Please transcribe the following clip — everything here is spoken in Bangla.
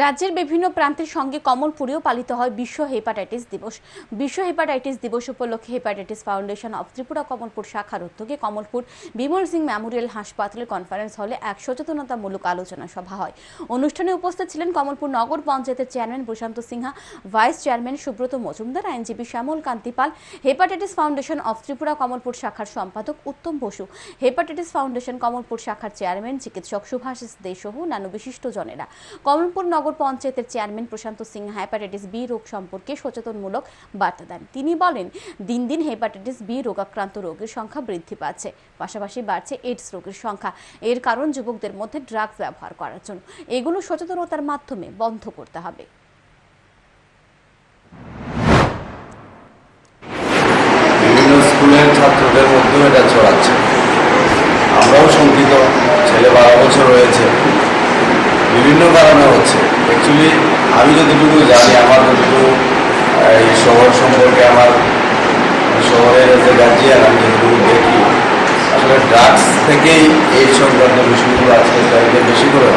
রাজ্যের বিভিন্ন প্রান্তের সঙ্গে কমলপুরেও পালিত হয় বিশ্ব হেপাটাইটিস দিবস। বিশ্ব হেপাটাইটিস দিবস উপলক্ষে hepatitis foundation of Tripura Kamalpur শাখার উদ্যোগে কমলপুর বিমল সিং মেমোরিয়াল হাসপাতালের কনফারেন্স হলে এক সচেতনতামূলক আলোচনা সভা হয়। অনুষ্ঠানে উপস্থিত ছিলেন কমলপুর নগর পঞ্চায়েতের chairman Prasanta Sinha vice chairman Subrata Majumdar, আইনজীবী Shyamal Kanti Pal, hepatitis foundation of Tripura Kamalpur শাখার সম্পাদক উত্তম বসু, হেপাটাইটিস ফাউন্ডেশন কমলপুর শাখার চেয়ারম্যান চিকিৎসক সুভাষিস দে সহ অন্যান্য বিশিষ্টজনেরা। কমলপুর নগর পঞ্চায়েতের chairman Prasanta Singh hepatitis B রোগ সম্পর্কে সচেতনমূলক বার্তা দেন। তিনি বলেন, দিন দিন হেপাটাইটিস বি রোগাক্রান্ত রোগের সংখ্যা বৃদ্ধি পাচ্ছে, পাশাপাশি বাড়ছে এইডস রোগের সংখ্যা। এর কারণ যুবকদের মধ্যে ড্রাগস ব্যবহার করার জন্য। এগুলো সচেতনতার মাধ্যমে বন্ধ করতে হবে। স্কুলের ছাত্রদের মধ্যেও এটা ছড়াচ্ছে। আমরাও শঙ্কিত। ছেলে বারো বছর হয়েছে। বিভিন্ন কারণে হচ্ছে। অ্যাকচুয়ালি আমি যতটুকু জানি, আমার যতটুকু এই শহর সম্পর্কে আমার শহরের যে গার্জিয়ান আমি যতটুকু দেখি, আসলে ড্রাগস থেকেই এই সংক্রান্ত বিষয়গুলো আজকে তারিখে বেশি করে